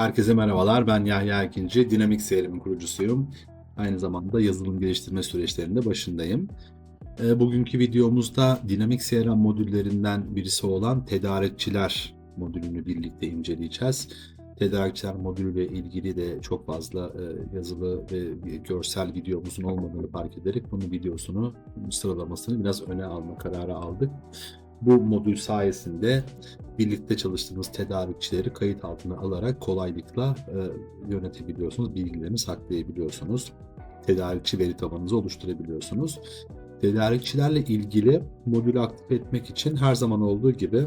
Herkese merhabalar. Ben Yahya Ekinci. Dinamik CRM'in kurucusuyum. Aynı zamanda yazılım geliştirme süreçlerinde başındayım. E, Bugünkü videomuzda Dinamik CRM modüllerinden birisi olan tedarikçiler modülünü birlikte inceleyeceğiz. Tedarikçiler modülüyle ilgili de çok fazla e, yazılı ve görsel videomuzun olmadığını fark ederek bunun videosunu, sıralamasını biraz öne alma kararı aldık. Bu modül sayesinde birlikte çalıştığınız tedarikçileri kayıt altına alarak kolaylıkla e, yönetebiliyorsunuz, bilgilerini saklayabiliyorsunuz. Tedarikçi veri tabanınızı oluşturabiliyorsunuz. Tedarikçilerle ilgili modülü aktif etmek için her zaman olduğu gibi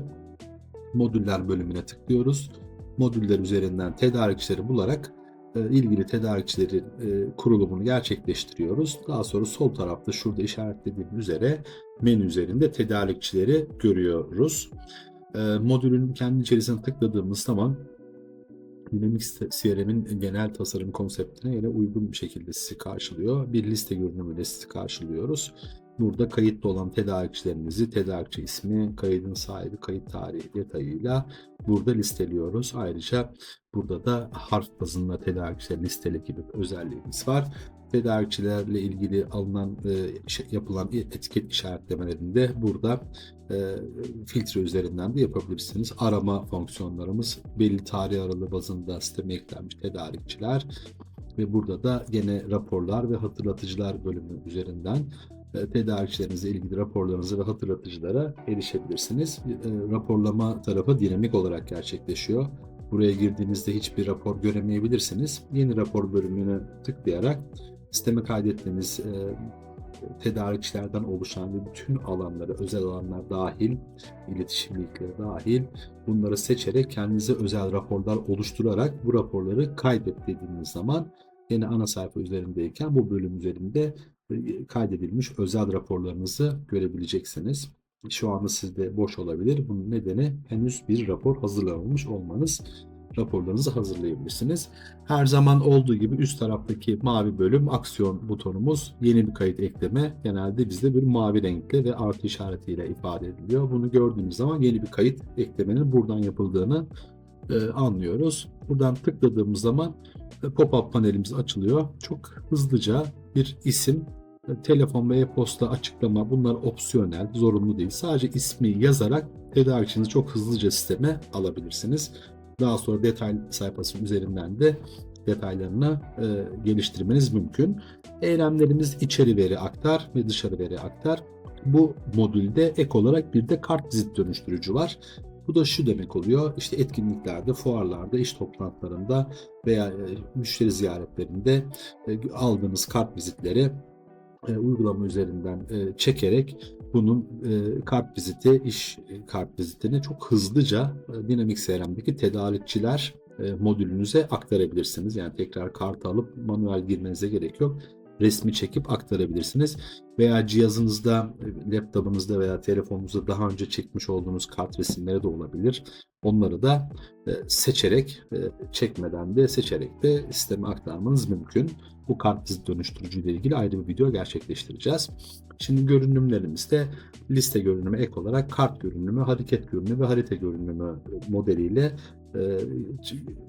modüller bölümüne tıklıyoruz. Modüller üzerinden tedarikçileri bularak ilgili tedarikçilerin e, kurulumunu gerçekleştiriyoruz. Daha sonra sol tarafta şurada işaretlediğim üzere menü üzerinde tedarikçileri görüyoruz. E, modülün kendi içerisine tıkladığımız zaman Dynamics CRM'in genel tasarım konseptine yine uygun bir şekilde sizi karşılıyor. Bir liste görünümüyle sizi karşılıyoruz. Burada kayıtlı olan tedarikçilerimizi, tedarikçi ismi, kaydın sahibi, kayıt tarihi detayıyla burada listeliyoruz. Ayrıca burada da harf bazında tedarikçiler listele gibi bir özelliğimiz var. Tedarikçilerle ilgili alınan, e, yapılan etiket işaretlemelerinde burada e, filtre üzerinden de yapabilirsiniz. Arama fonksiyonlarımız belli tarih aralığı bazında sisteme eklenmiş tedarikçiler ve burada da gene raporlar ve hatırlatıcılar bölümü üzerinden e, tedarikçilerinizle ilgili raporlarınızı ve hatırlatıcılara erişebilirsiniz. E, Raporlama tarafı dinamik olarak gerçekleşiyor. Buraya girdiğinizde hiçbir rapor göremeyebilirsiniz. Yeni rapor bölümüne tıklayarak sisteme kaydettiğiniz e, tedarikçilerden oluşan ve bütün alanları, özel alanlar dahil, iletişim linkleri dahil bunları seçerek kendinize özel raporlar oluşturarak bu raporları kaydet dediğiniz zaman yine ana sayfa üzerindeyken bu bölüm üzerinde kaydedilmiş özel raporlarınızı görebileceksiniz. Şu anda sizde boş olabilir. Bunun nedeni henüz bir rapor hazırlamamış olmanız. Raporlarınızı hazırlayabilirsiniz. Her zaman olduğu gibi üst taraftaki mavi bölüm aksiyon butonumuz yeni bir kayıt ekleme genelde bizde bir mavi renkle ve artı işaretiyle ifade ediliyor. Bunu gördüğümüz zaman yeni bir kayıt eklemenin buradan yapıldığını e, anlıyoruz. Buradan tıkladığımız zaman e, pop-up panelimiz açılıyor. Çok hızlıca bir isim, e, telefon ve e-posta açıklama bunlar opsiyonel, zorunlu değil. Sadece ismi yazarak tedarikçinizi çok hızlıca sisteme alabilirsiniz. Daha sonra detay sayfası üzerinden de detaylarını e, geliştirmeniz mümkün. Eylemlerimiz içeri veri aktar ve dışarı veri aktar. Bu modülde ek olarak bir de kart vizit dönüştürücü var. Bu da şu demek oluyor. İşte etkinliklerde, fuarlarda, iş toplantılarında veya e, müşteri ziyaretlerinde e, aldığınız kart vizitleri e, uygulama üzerinden çekerek bunun kart viziti, iş kart vizitini çok hızlıca Dynamics CRM'deki tedarikçiler modülünüze aktarabilirsiniz. Yani tekrar kart alıp manuel girmenize gerek yok. Resmi çekip aktarabilirsiniz. Veya cihazınızda, laptopunuzda veya telefonunuzda daha önce çekmiş olduğunuz kart resimleri de olabilir. Onları da e, seçerek, e, çekmeden de seçerek de sisteme aktarmanız mümkün. Bu kart vizit dönüştürücü ile ilgili ayrı bir video gerçekleştireceğiz. Şimdi görünümlerimizde liste görünümü ek olarak kart görünümü, hareket görünümü ve harita görünümü modeliyle e,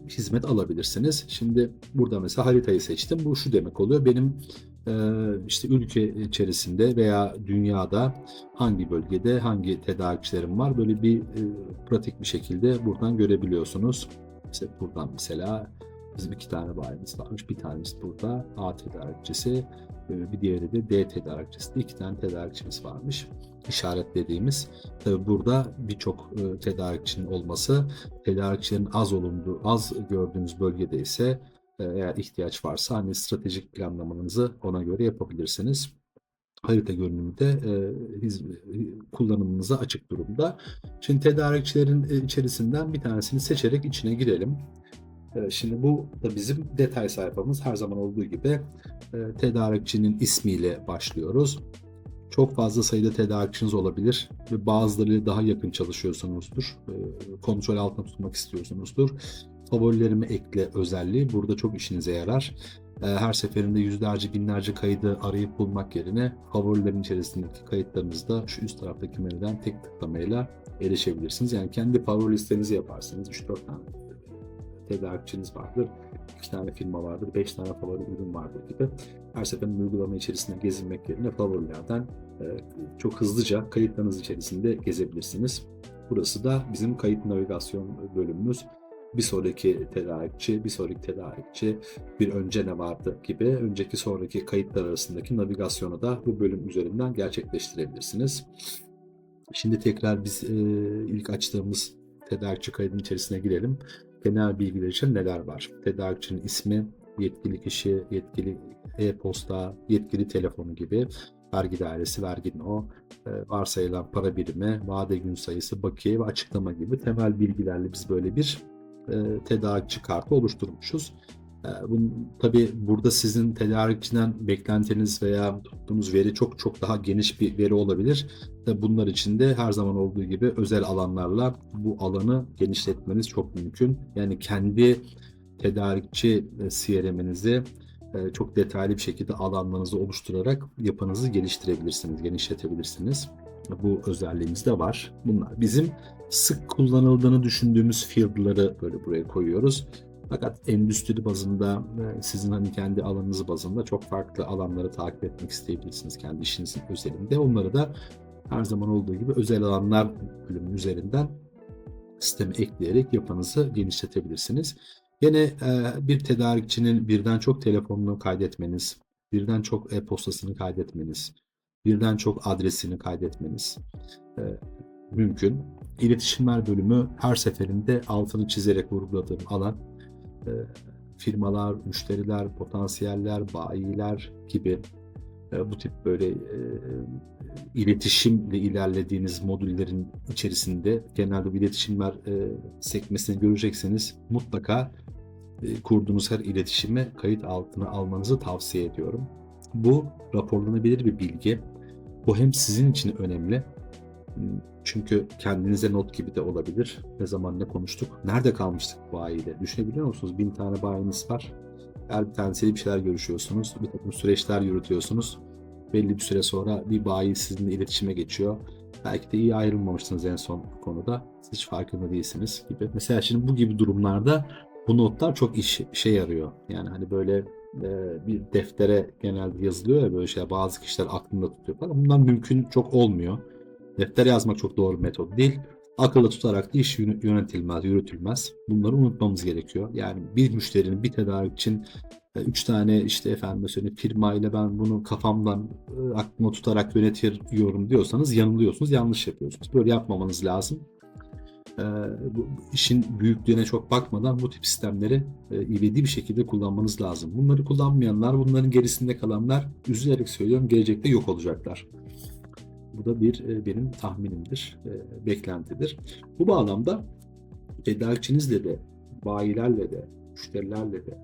hizmet alabilirsiniz. Şimdi burada mesela haritayı seçtim. Bu şu demek oluyor. Benim e, işte ülke içerisinde veya dünyada hangi bölgede hangi tedarikçilerim var böyle bir e, pratik bir şekilde buradan görebiliyorsunuz. İşte buradan mesela bizim iki tane bayimiz varmış. Bir tanesi burada A tedarikçisi, e, bir diğeri de D tedarikçisi. İki tane tedarikçimiz varmış işaretlediğimiz. Tabi burada birçok e, tedarikçinin olması, tedarikçilerin az olunduğu, az gördüğünüz bölgede ise e, eğer ihtiyaç varsa hani stratejik planlamanızı ona göre yapabilirsiniz. Harita görünümü de kullanımınıza açık durumda. Şimdi tedarikçilerin içerisinden bir tanesini seçerek içine girelim. E, Şimdi bu da bizim detay sayfamız. Her zaman olduğu gibi e, tedarikçinin ismiyle başlıyoruz. Çok fazla sayıda tedarikçiniz olabilir ve bazılarıyla daha yakın çalışıyorsunuzdur. E, Kontrol altında tutmak istiyorsunuzdur. Favorilerimi ekle özelliği burada çok işinize yarar. E, Her seferinde yüzlerce binlerce kaydı arayıp bulmak yerine favorilerin içerisindeki kayıtlarınızda şu üst taraftaki menüden tek tıklamayla erişebilirsiniz. Yani kendi favori listenizi yaparsınız. 3-4 tane tedarikçiniz vardır, iki tane firma vardır, beş tane favori ürün vardır gibi. Her seferinde uygulama içerisinde gezinmek yerine favorilerden e, çok hızlıca kayıtlarınız içerisinde gezebilirsiniz. Burası da bizim kayıt navigasyon bölümümüz. Bir sonraki tedarikçi, bir sonraki tedarikçi, bir önce ne vardı gibi önceki sonraki kayıtlar arasındaki navigasyonu da bu bölüm üzerinden gerçekleştirebilirsiniz. Şimdi tekrar biz e, ilk açtığımız tedarikçi kaydının içerisine girelim. Genel bilgiler için neler var? Tedarikçinin ismi, yetkili kişi, yetkili e-posta, yetkili telefonu gibi vergi dairesi, vergi no, e, varsayılan para birimi, vade gün sayısı, bakiye ve açıklama gibi temel bilgilerle biz böyle bir e, tedarikçi kartı oluşturmuşuz. E, bunun, tabii burada sizin tedarikçiden beklentiniz veya tuttuğunuz veri çok çok daha geniş bir veri olabilir. Ve bunlar için de her zaman olduğu gibi özel alanlarla bu alanı genişletmeniz çok mümkün. Yani kendi tedarikçi e, CRM'inizi e, çok detaylı bir şekilde alanlarınızı oluşturarak yapınızı geliştirebilirsiniz, genişletebilirsiniz. Bu özelliğimiz de var. Bunlar bizim sık kullanıldığını düşündüğümüz field'ları böyle buraya koyuyoruz. Fakat endüstri bazında ve sizin hani kendi alanınız bazında çok farklı alanları takip etmek isteyebilirsiniz kendi işinizin özelinde. Onları da her zaman olduğu gibi özel alanlar bölümü üzerinden sisteme ekleyerek yapınızı genişletebilirsiniz. Yine e, bir tedarikçinin birden çok telefonunu kaydetmeniz, birden çok e-postasını kaydetmeniz, birden çok adresini kaydetmeniz e, mümkün. İletişimler bölümü her seferinde altını çizerek vurguladığım alan e, firmalar, müşteriler, potansiyeller, bayiler gibi bu tip böyle e, iletişimle ilerlediğiniz modüllerin içerisinde genelde bu iletişimler e, sekmesini görecekseniz mutlaka e, kurduğunuz her iletişime kayıt altına almanızı tavsiye ediyorum. Bu raporlanabilir bir bilgi. Bu hem sizin için önemli çünkü kendinize not gibi de olabilir. Ne zaman ne konuştuk? Nerede kalmıştık bu bayiyle? Düşünebiliyor musunuz? Bin tane bayiniz var. Her bir tanesiyle bir şeyler görüşüyorsunuz. Bir takım süreçler yürütüyorsunuz. Belli bir süre sonra bir bayi sizinle iletişime geçiyor. Belki de iyi ayrılmamışsınız en son konuda. Siz hiç farkında değilsiniz gibi. Mesela şimdi bu gibi durumlarda bu notlar çok iş, işe yarıyor. Yani hani böyle e, bir deftere genelde yazılıyor ya böyle şey bazı kişiler aklında tutuyor falan. Bunlar mümkün çok olmuyor. Defter yazmak çok doğru bir metot değil. Akılda tutarak da iş yönetilmez, yürütülmez. Bunları unutmamız gerekiyor. Yani bir müşterinin, bir tedarik için e, üç tane işte efendim söyleyeyim firmayla ben bunu kafamdan e, aklıma tutarak yönetiyorum diyorsanız yanılıyorsunuz, yanlış yapıyorsunuz. Böyle yapmamanız lazım. E, bu işin büyüklüğüne çok bakmadan bu tip sistemleri ivedi bir şekilde kullanmanız lazım. Bunları kullanmayanlar, bunların gerisinde kalanlar üzülerek söylüyorum gelecekte yok olacaklar. Bu da bir e, benim tahminimdir, e, beklentidir. Bu bağlamda tedarikçinizle de, bayilerle de, müşterilerle de,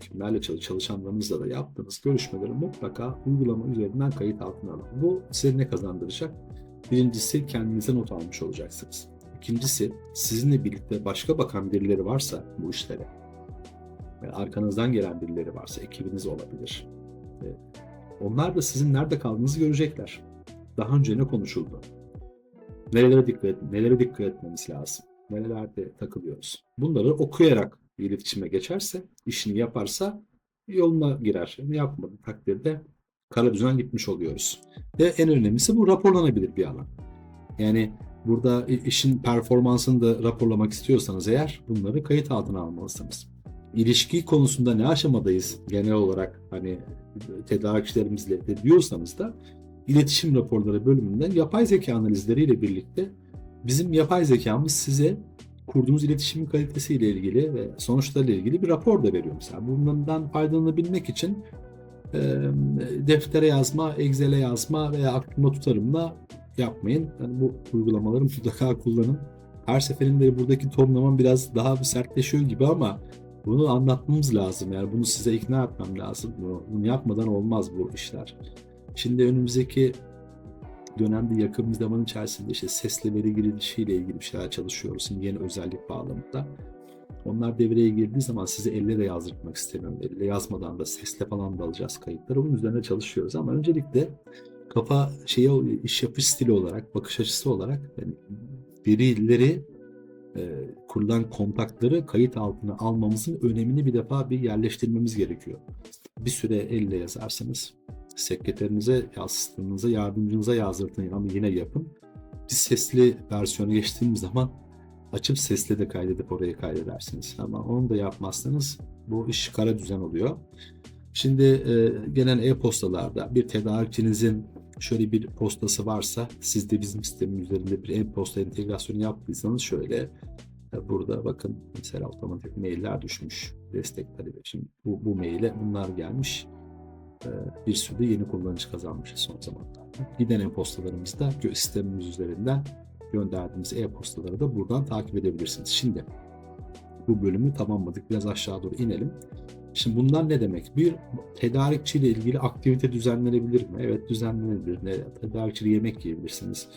kimlerle çalışanlarınızla da yaptığınız görüşmeleri mutlaka uygulama üzerinden kayıt altına alın. Bu size ne kazandıracak? Birincisi kendinize not almış olacaksınız. İkincisi sizinle birlikte başka bakan birileri varsa bu işlere, arkanızdan gelen birileri varsa ekibiniz olabilir. Onlar da sizin nerede kaldığınızı görecekler daha önce ne konuşuldu? Nelere dikkat, nelere dikkat etmemiz lazım? Nerelerde takılıyoruz? Bunları okuyarak iletişime geçerse, işini yaparsa yoluna girer. Yani yapmadığı takdirde kara düzen gitmiş oluyoruz. Ve en önemlisi bu raporlanabilir bir alan. Yani burada işin performansını da raporlamak istiyorsanız eğer bunları kayıt altına almalısınız. İlişki konusunda ne aşamadayız genel olarak hani tedarikçilerimizle de diyorsanız da iletişim raporları bölümünden yapay zeka analizleriyle birlikte bizim yapay zekamız size kurduğunuz iletişim kalitesiyle ilgili ve sonuçlarıyla ilgili bir rapor da veriyor mesela. Bundan faydalanabilmek için e, deftere yazma, Excel'e yazma veya aklımda tutarımla yapmayın. Yani bu uygulamaları mutlaka kullanın. Her seferinde buradaki tonlamam biraz daha bir sertleşiyor gibi ama bunu anlatmamız lazım. Yani bunu size ikna etmem lazım. Bunu, bunu yapmadan olmaz bu işler. Şimdi önümüzdeki dönemde yakın bir zaman içerisinde işte sesli veri girişiyle ilgili bir şeyler çalışıyoruz. Şimdi yeni özellik bağlamında. Onlar devreye girdiği zaman sizi elle de yazdırmak istemiyorum. Elle yazmadan da sesle falan da alacağız kayıtları. Bunun üzerine çalışıyoruz ama öncelikle kafa şeye iş yapış stili olarak, bakış açısı olarak yani verileri e, kurulan kontakları kayıt altına almamızın önemini bir defa bir yerleştirmemiz gerekiyor. Bir süre elle yazarsanız sekreterinize, asistanınıza, yardımcınıza yazdırtın ama yine yapın. Bir sesli versiyona geçtiğimiz zaman açıp sesle de kaydedip oraya kaydedersiniz. Ama onu da yapmazsanız bu iş kara düzen oluyor. Şimdi e, gelen e-postalarda bir tedarikçinizin şöyle bir postası varsa siz de bizim sistemin üzerinde bir e-posta entegrasyonu yaptıysanız şöyle e, burada bakın mesela otomatik mailler düşmüş destek talebi. Şimdi bu, bu maile bunlar gelmiş. E, bir sürü yeni kullanıcı kazanmışız son zamanlarda. Giden e-postalarımızı da sistemimiz üzerinden gönderdiğimiz e-postaları da buradan takip edebilirsiniz. Şimdi bu bölümü tamamladık. Biraz aşağı doğru inelim. Şimdi bunlar ne demek? Bir tedarikçi ile ilgili aktivite düzenlenebilir mi? Evet düzenlenebilir. Ne? Tedarikçiyle yemek yiyebilirsiniz.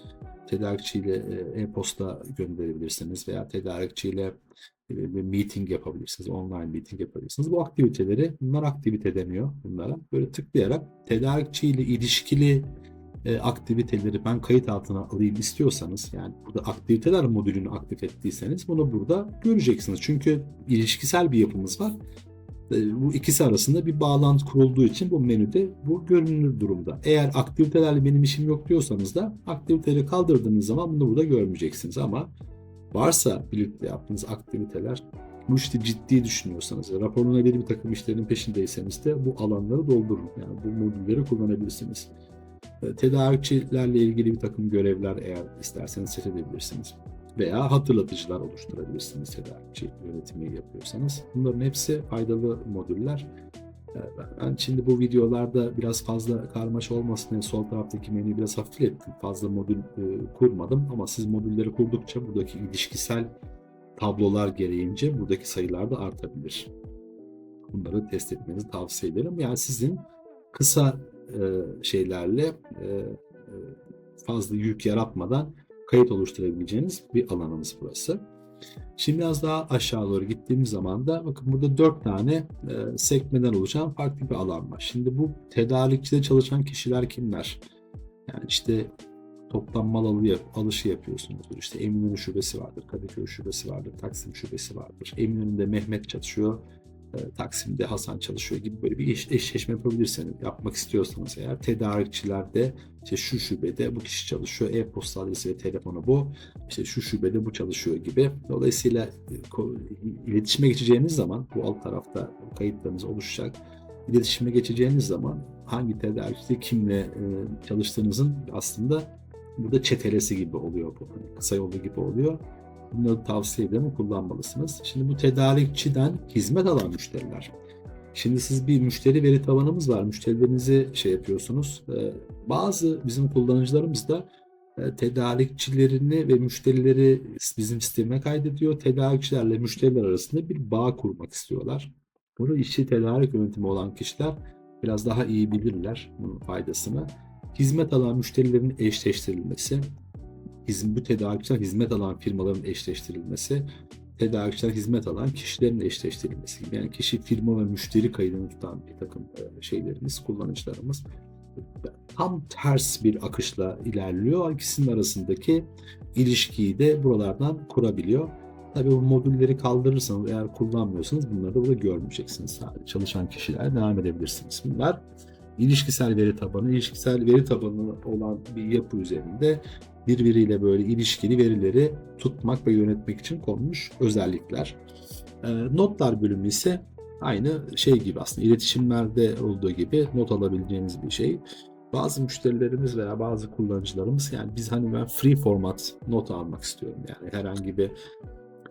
Tedarikçiyle e, e-posta gönderebilirsiniz veya tedarikçiyle e, bir meeting yapabilirsiniz. Online meeting yapabilirsiniz. Bu aktiviteleri, bunlar aktivite deniyor bunlara. Böyle tıklayarak tedarikçiyle ilişkili e, aktiviteleri ben kayıt altına alayım istiyorsanız yani burada aktiviteler modülünü aktif ettiyseniz bunu burada göreceksiniz. Çünkü ilişkisel bir yapımız var. E, bu ikisi arasında bir bağlantı kurulduğu için bu menüde bu görünür durumda. Eğer aktivitelerle benim işim yok diyorsanız da aktiviteleri kaldırdığınız zaman bunu burada görmeyeceksiniz ama varsa birlikte yaptığınız aktiviteler bu işte ciddi düşünüyorsanız, raporlanabilir bir takım işlerin peşindeyseniz de bu alanları doldurun. Yani bu modülleri kullanabilirsiniz. E, Tedarikçilerle ilgili bir takım görevler eğer isterseniz seçebilirsiniz. Veya hatırlatıcılar oluşturabilirsiniz tedarikçi yönetimi yapıyorsanız. Bunların hepsi faydalı modüller. E, Ben şimdi bu videolarda biraz fazla karmaşa olmasın diye sol taraftaki menüyü biraz hafiflettim. Fazla modül e, kurmadım ama siz modülleri kurdukça buradaki ilişkisel tablolar gereğince buradaki sayılar da artabilir. Bunları test etmenizi tavsiye ederim. Yani sizin kısa e, şeylerle e, fazla yük yaratmadan kayıt oluşturabileceğiniz bir alanımız burası. Şimdi biraz daha aşağı doğru gittiğimiz zaman da bakın burada dört tane e, sekmeden oluşan farklı bir alan var. Şimdi bu tedarikçide çalışan kişiler kimler? Yani işte toplam mal alı alışı yapıyorsunuzdur. İşte Eminönü şubesi vardır, Kadıköy şubesi vardır, Taksim şubesi vardır. Eminönü'nde Mehmet çalışıyor, e, Taksim'de Hasan çalışıyor gibi böyle bir eş, eşleşme yapabilirsiniz. Yapmak istiyorsanız eğer tedarikçilerde işte şu şubede bu kişi çalışıyor, e-posta adresi ve telefonu bu, işte şu şubede bu çalışıyor gibi. Dolayısıyla e, iletişime geçeceğiniz zaman bu alt tarafta kayıtlarınız oluşacak. İletişime geçeceğiniz zaman hangi tedarikçide kimle e, çalıştığınızın aslında burada çetelesi gibi oluyor bu. Hani kısa yolu gibi oluyor. Bunları tavsiye ederim kullanmalısınız. Şimdi bu tedarikçiden hizmet alan müşteriler. Şimdi siz bir müşteri veri tabanımız var. Müşterilerinizi şey yapıyorsunuz. Ee, Bazı bizim kullanıcılarımız da e, tedarikçilerini ve müşterileri bizim sisteme kaydediyor. Tedarikçilerle müşteriler arasında bir bağ kurmak istiyorlar. Bunu işçi tedarik yönetimi olan kişiler biraz daha iyi bilirler bunun faydasını. Hizmet alan müşterilerin eşleştirilmesi, bu tedarikçiler hizmet alan firmaların eşleştirilmesi, tedarikçiler hizmet alan kişilerin eşleştirilmesi gibi. Yani kişi firma ve müşteri kaydını tutan bir takım e, şeylerimiz, kullanıcılarımız tam ters bir akışla ilerliyor. İkisinin arasındaki ilişkiyi de buralardan kurabiliyor. Tabii bu modülleri kaldırırsanız eğer kullanmıyorsanız bunları da burada görmeyeceksiniz. Sadece çalışan kişiler devam edebilirsiniz. Bunlar ilişkisel veri tabanı, ilişkisel veri tabanı olan bir yapı üzerinde birbiriyle böyle ilişkili verileri tutmak ve yönetmek için konmuş özellikler. Ee, notlar bölümü ise aynı şey gibi aslında iletişimlerde olduğu gibi not alabileceğiniz bir şey. Bazı müşterilerimiz veya bazı kullanıcılarımız yani biz hani ben free format not almak istiyorum yani herhangi bir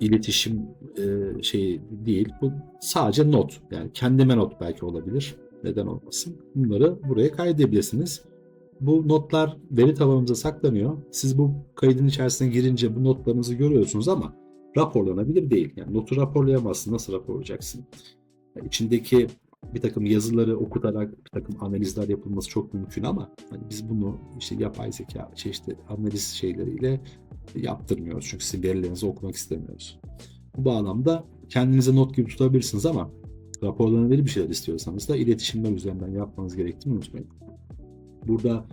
iletişim e, şeyi değil. Bu sadece not. Yani kendime not belki olabilir. Neden olmasın? Bunları buraya kaydedebilirsiniz. Bu notlar veri tabanımıza saklanıyor. Siz bu kaydın içerisine girince bu notlarınızı görüyorsunuz ama raporlanabilir değil. Yani notu raporlayamazsın. Nasıl raporlayacaksın? Yani içindeki bir takım yazıları okutarak bir takım analizler yapılması çok mümkün ama hani biz bunu işte yapay zeka çeşitli analiz şeyleriyle yaptırmıyoruz. Çünkü sizin verilerinizi okumak istemiyoruz. Bu bağlamda kendinize not gibi tutabilirsiniz ama raporlanabilir bir şeyler istiyorsanız da iletişimler üzerinden yapmanız gerektiğini unutmayın. Burada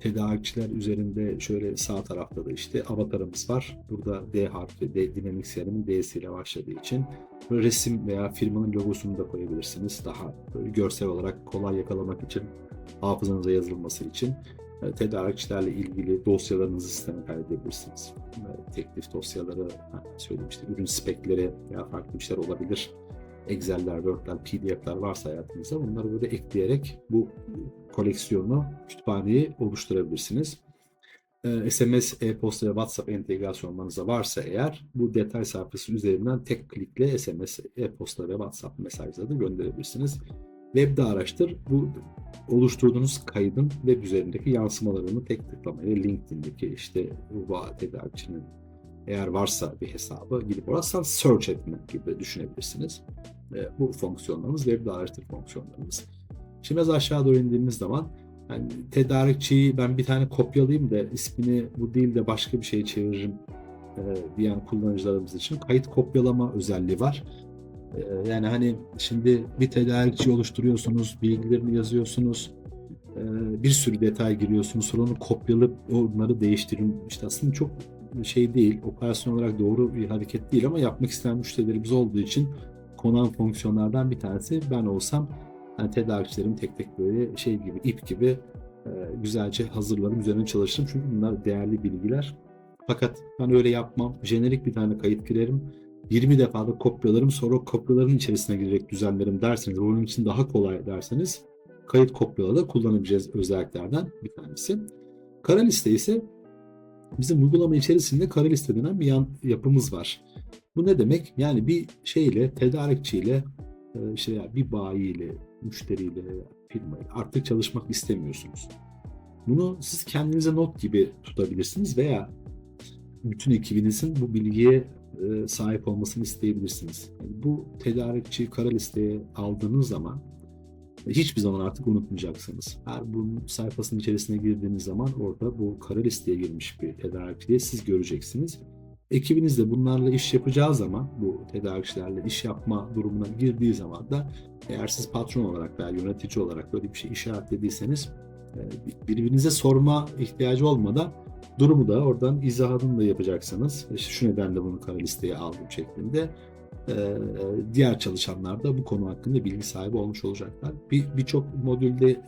tedarikçiler üzerinde şöyle sağ tarafta da işte avatarımız var. Burada D harfi, D, dinamik CRM'in D'si ile başladığı için resim veya firmanın logosunu da koyabilirsiniz. Daha görsel olarak kolay yakalamak için, hafızanıza yazılması için e, tedarikçilerle ilgili dosyalarınızı sisteme kaydedebilirsiniz. E, Teklif dosyaları, işte ürün spekleri veya farklı bir şeyler olabilir. Excel'ler, Word'ler, PDF'ler varsa hayatınızda bunları böyle ekleyerek bu koleksiyonu, kütüphaneyi oluşturabilirsiniz. Ee, SMS, e-posta ve WhatsApp entegrasyonlarınız varsa eğer bu detay sayfası üzerinden tek klikle SMS, e-posta ve WhatsApp mesajları da gönderebilirsiniz. Web'de araştır. Bu oluşturduğunuz kaydın web üzerindeki yansımalarını tek tıklamayla LinkedIn'deki işte bu tedarikçinin eğer varsa bir hesabı gidip oradan search etmek gibi düşünebilirsiniz. E, bu fonksiyonlarımız web'de araştır fonksiyonlarımız. Şimdi biraz aşağı doğru indiğimiz zaman yani tedarikçiyi ben bir tane kopyalayayım da ismini bu değil de başka bir şey çeviririm e, diyen kullanıcılarımız için kayıt kopyalama özelliği var. E, yani hani şimdi bir tedarikçi oluşturuyorsunuz, bilgilerini yazıyorsunuz, e, bir sürü detay giriyorsunuz, sonra onu kopyalayıp onları değiştirin. İşte aslında çok şey değil, operasyon olarak doğru bir hareket değil ama yapmak isteyen müşterilerimiz olduğu için konan fonksiyonlardan bir tanesi ben olsam yani tedarikçilerim tek tek böyle şey gibi ip gibi e, güzelce hazırlarım üzerine çalışırım çünkü bunlar değerli bilgiler. Fakat ben öyle yapmam. Jenerik bir tane kayıt girerim. 20 defa da kopyalarım sonra kopyaların içerisine girerek düzenlerim derseniz onun için daha kolay derseniz kayıt kopyaları kullanabileceğiz özelliklerden bir tanesi. Kara liste ise bizim uygulama içerisinde kara liste denen bir yan yapımız var. Bu ne demek? Yani bir şeyle, tedarikçiyle, işte bir bayiyle, müşteriyle, firmayla artık çalışmak istemiyorsunuz. Bunu siz kendinize not gibi tutabilirsiniz veya bütün ekibinizin bu bilgiye sahip olmasını isteyebilirsiniz. Yani bu tedarikçi kara listeye aldığınız zaman hiçbir zaman artık unutmayacaksınız. Her bunun sayfasının içerisine girdiğiniz zaman orada bu kara listeye girmiş bir tedarikçiyi siz göreceksiniz. Ekibiniz de bunlarla iş yapacağı zaman, bu tedarikçilerle iş yapma durumuna girdiği zaman da eğer siz patron olarak veya yönetici olarak böyle bir şey işaretlediyseniz birbirinize sorma ihtiyacı olmadan durumu da oradan izahını da yapacaksınız. İşte şu nedenle bunu kara listeye aldım şeklinde diğer çalışanlar da bu konu hakkında bilgi sahibi olmuş olacaklar. Birçok bir modülde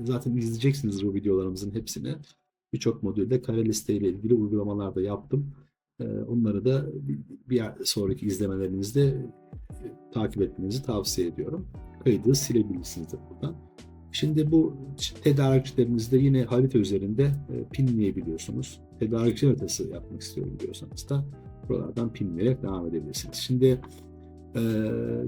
zaten izleyeceksiniz bu videolarımızın hepsini. Birçok modülde kare listeyle ilgili uygulamalar da yaptım. Onları da bir sonraki izlemelerinizde takip etmenizi tavsiye ediyorum. Kaydı silebilirsiniz de buradan. Şimdi bu tedarikçilerinizde yine harita üzerinde pinleyebiliyorsunuz. Tedarikçi haritası yapmak istiyorum diyorsanız da buralardan pinleyerek devam edebilirsiniz. Şimdi e,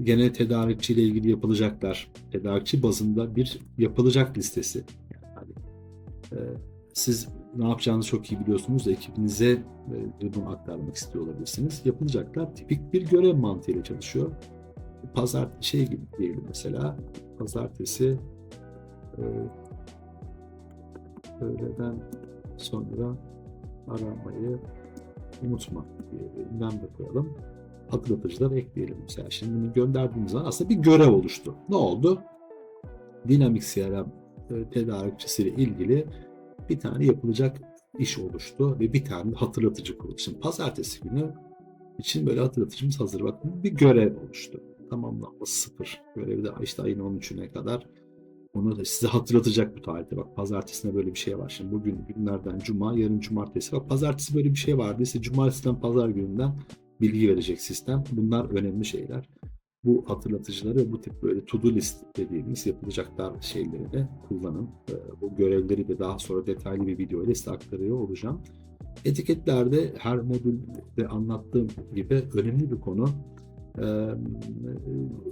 gene tedarikçi ile ilgili yapılacaklar. Tedarikçi bazında bir yapılacak listesi. Yani, e, siz ne yapacağınızı çok iyi biliyorsunuz da ekibinize e, bunu aktarmak istiyor olabilirsiniz. Yapılacaklar tipik bir görev mantığıyla çalışıyor. Pazar şey gibi diyelim mesela pazartesi e, öğleden sonra aramayı unutma diye ünlem de koyalım. Hatırlatıcılar ekleyelim mesela. Şimdi bunu gönderdiğimiz zaman aslında bir görev oluştu. Ne oldu? Dinamik CRM e, tedarikçisiyle ilgili bir tane yapılacak iş oluştu ve bir tane hatırlatıcı kuruldu. Şimdi pazartesi günü için böyle hatırlatıcımız hazır. Bakın bir görev oluştu. Tamamlanması sıfır. Görevi de işte ayın 13'üne kadar onu da size hatırlatacak bu tarihte. Bak pazartesine böyle bir şey var. Şimdi bugün günlerden cuma, yarın cumartesi. Bak pazartesi böyle bir şey vardı. İşte cumartesiden pazar gününden bilgi verecek sistem. Bunlar önemli şeyler. Bu hatırlatıcıları bu tip böyle to do list dediğimiz yapılacaklar şeyleri de kullanın. Ee, bu görevleri de daha sonra detaylı bir video ile size aktarıyor olacağım. Etiketlerde her modülde anlattığım gibi önemli bir konu e,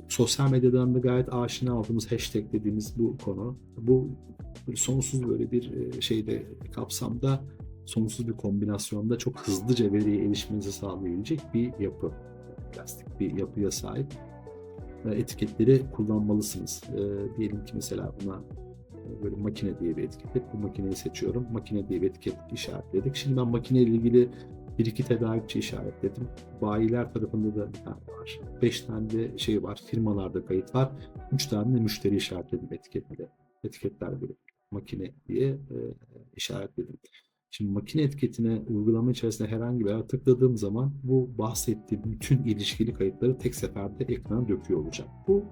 sosyal medyadan da gayet aşina olduğumuz hashtag dediğimiz bu konu. Bu sonsuz böyle bir şeyde kapsamda sonsuz bir kombinasyonda çok hızlıca veriye erişmenizi sağlayabilecek bir yapı. Plastik bir yapıya sahip. Etiketleri kullanmalısınız. E, diyelim ki mesela buna böyle makine diye bir etiket. Bu makineyi seçiyorum. Makine diye bir etiket işaretledik. Şimdi ben makine ile ilgili bir iki tedarikçi işaretledim. Bayiler tarafında da bir tane var. Beş tane de şey var. Firmalarda kayıt var. Üç tane de müşteri işaretledim etiketle. Etiketler bölümü. makine diye e, işaretledim. Şimdi makine etiketine uygulama içerisinde herhangi bir yer tıkladığım zaman bu bahsettiğim bütün ilişkili kayıtları tek seferde ekrana döküyor olacak. Bu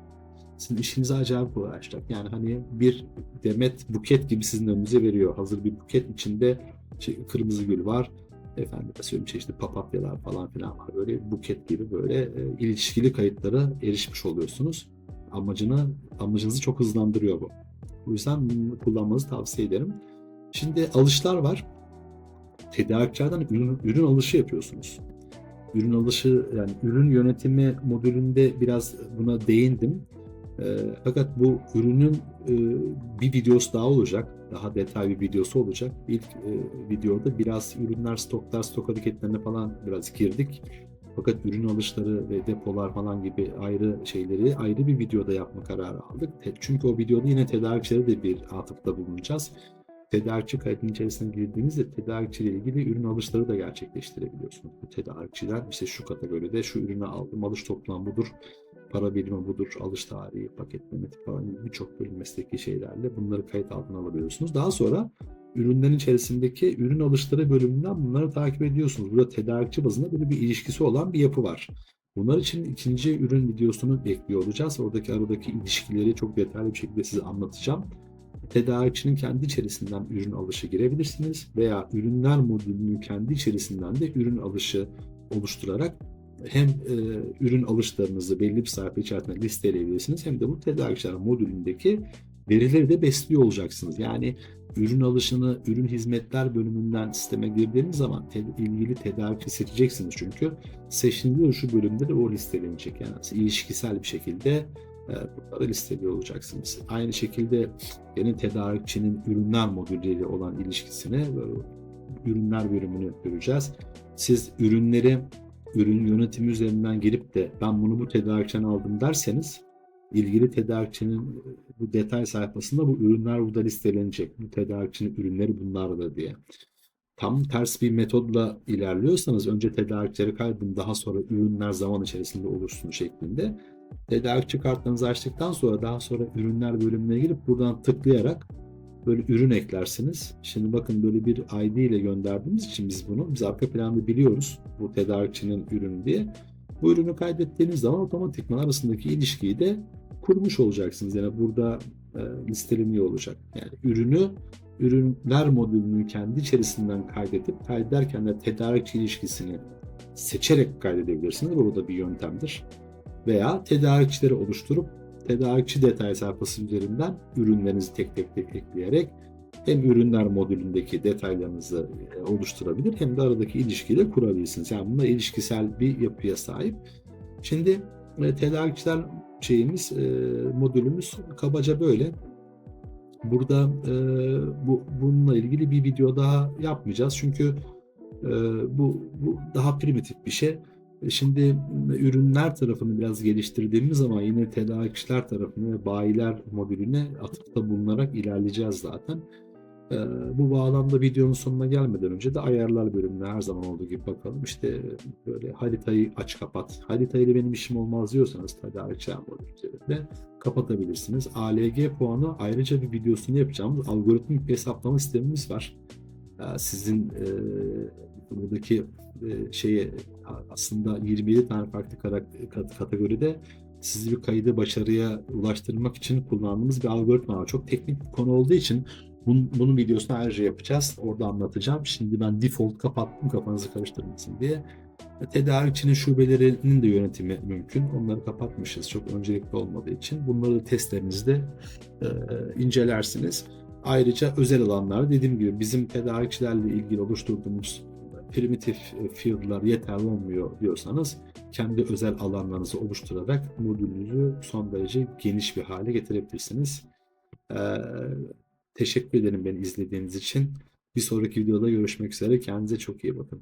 sizin işinizi acayip kolaylaştıracak. Yani hani bir demet buket gibi sizin önünüze veriyor. Hazır bir buket içinde şey, kırmızı gül var. Efendim söyleyeyim çeşitli papatyalar falan filan var. Böyle buket gibi böyle e, ilişkili kayıtlara erişmiş oluyorsunuz. Amacını amacınızı çok hızlandırıyor bu. O yüzden kullanmanızı tavsiye ederim. Şimdi alışlar var. Tedarikçilerden ürün, ürün alışı yapıyorsunuz. Ürün alışı yani ürün yönetimi modülünde biraz buna değindim. E, fakat bu ürünün e, bir videosu daha olacak. Daha detaylı bir videosu olacak. İlk e, videoda biraz ürünler, stoklar, stok hareketlerine falan biraz girdik. Fakat ürün alışları ve depolar falan gibi ayrı şeyleri ayrı bir videoda yapma kararı aldık. Çünkü o videoda yine tedarikçilere de bir atıfta bulunacağız. Tedarikçi kaydının içerisine girdiğinizde tedarikçiyle ilgili ürün alışları da gerçekleştirebiliyorsunuz. Bu tedarikçiden işte şu kategoride şu ürünü aldım, alış toplam budur, para birimi budur, alış tarihi, paketleme falan birçok böyle mesleki şeylerle bunları kayıt altına alabiliyorsunuz. Daha sonra ürünlerin içerisindeki ürün alışları bölümünden bunları takip ediyorsunuz. Burada tedarikçi bazında böyle bir ilişkisi olan bir yapı var. Bunlar için ikinci ürün videosunu bekliyor olacağız. Oradaki aradaki ilişkileri çok detaylı bir şekilde size anlatacağım. Tedarikçinin kendi içerisinden ürün alışı girebilirsiniz veya ürünler modülünün kendi içerisinden de ürün alışı oluşturarak hem e, ürün alışlarınızı belli bir sayfa içerisinde listeleyebilirsiniz hem de bu tedarikçiler modülündeki verileri de besliyor olacaksınız. Yani ürün alışını ürün hizmetler bölümünden sisteme girdiğiniz zaman te, ilgili tedarikçi seçeceksiniz çünkü seçtiğiniz şu bölümde de o listelenecek. Yani ilişkisel bir şekilde bunları listeliyor olacaksınız. Aynı şekilde yeni tedarikçinin ürünler modülleriyle olan ilişkisini e, ürünler bölümünü göreceğiz. Siz ürünleri ürün yönetimi üzerinden girip de ben bunu bu tedarikçiden aldım derseniz ilgili tedarikçinin bu detay sayfasında bu ürünler burada listelenecek. Bu tedarikçinin ürünleri bunlardır diye. Tam ters bir metodla ilerliyorsanız önce tedarikçileri kaydedin daha sonra ürünler zaman içerisinde olursun şeklinde. Tedarikçi kartlarınızı açtıktan sonra daha sonra ürünler bölümüne girip buradan tıklayarak böyle ürün eklersiniz. Şimdi bakın böyle bir ID ile gönderdiğimiz için biz bunu biz arka planda biliyoruz bu tedarikçinin ürünü diye. Bu ürünü kaydettiğiniz zaman otomatikman arasındaki ilişkiyi de kurmuş olacaksınız. Yani burada e, listeleniyor olacak. Yani ürünü ürünler modülünü kendi içerisinden kaydedip kaydederken de tedarikçi ilişkisini seçerek kaydedebilirsiniz. Bu da bir yöntemdir. Veya tedarikçileri oluşturup tedarikçi detay sayfası üzerinden ürünlerinizi tek tek tek ekleyerek hem ürünler modülündeki detaylarınızı e, oluşturabilir hem de aradaki ilişkiyi de kurabilirsiniz. Yani bunlar ilişkisel bir yapıya sahip. Şimdi e, tedarikçiler şeyimiz, e, modülümüz kabaca böyle. Burada bu bununla ilgili bir video daha yapmayacağız çünkü bu, bu daha primitif bir şey. Şimdi ürünler tarafını biraz geliştirdiğimiz zaman yine tedarikçiler tarafını ve bayiler modülüne atıfta bulunarak ilerleyeceğiz zaten. Ee, bu bağlamda videonun sonuna gelmeden önce de ayarlar bölümüne her zaman olduğu gibi bakalım. İşte böyle haritayı aç kapat. Haritayla benim işim olmaz diyorsanız tedarikçiler modülü kapatabilirsiniz. ALG puanı ayrıca bir videosunu yapacağımız algoritmik bir hesaplama sistemimiz var. Sizin e, buradaki e, şeye aslında 27 tane farklı kategoride sizi bir kaydı başarıya ulaştırmak için kullandığımız bir algoritma var. Çok teknik bir konu olduğu için bunun, bunun videosunu ayrıca yapacağız. Orada anlatacağım. Şimdi ben default kapattım kafanızı karıştırmasın diye. Tedarikçinin şubelerinin de yönetimi mümkün. Onları kapatmışız çok öncelikli olmadığı için. Bunları da testlerinizde e, incelersiniz. Ayrıca özel alanlar dediğim gibi bizim tedarikçilerle ilgili oluşturduğumuz primitif e, field'lar yeterli olmuyor diyorsanız kendi özel alanlarınızı oluşturarak modülünüzü son derece geniş bir hale getirebilirsiniz. Ee, teşekkür ederim beni izlediğiniz için. Bir sonraki videoda görüşmek üzere. Kendinize çok iyi bakın.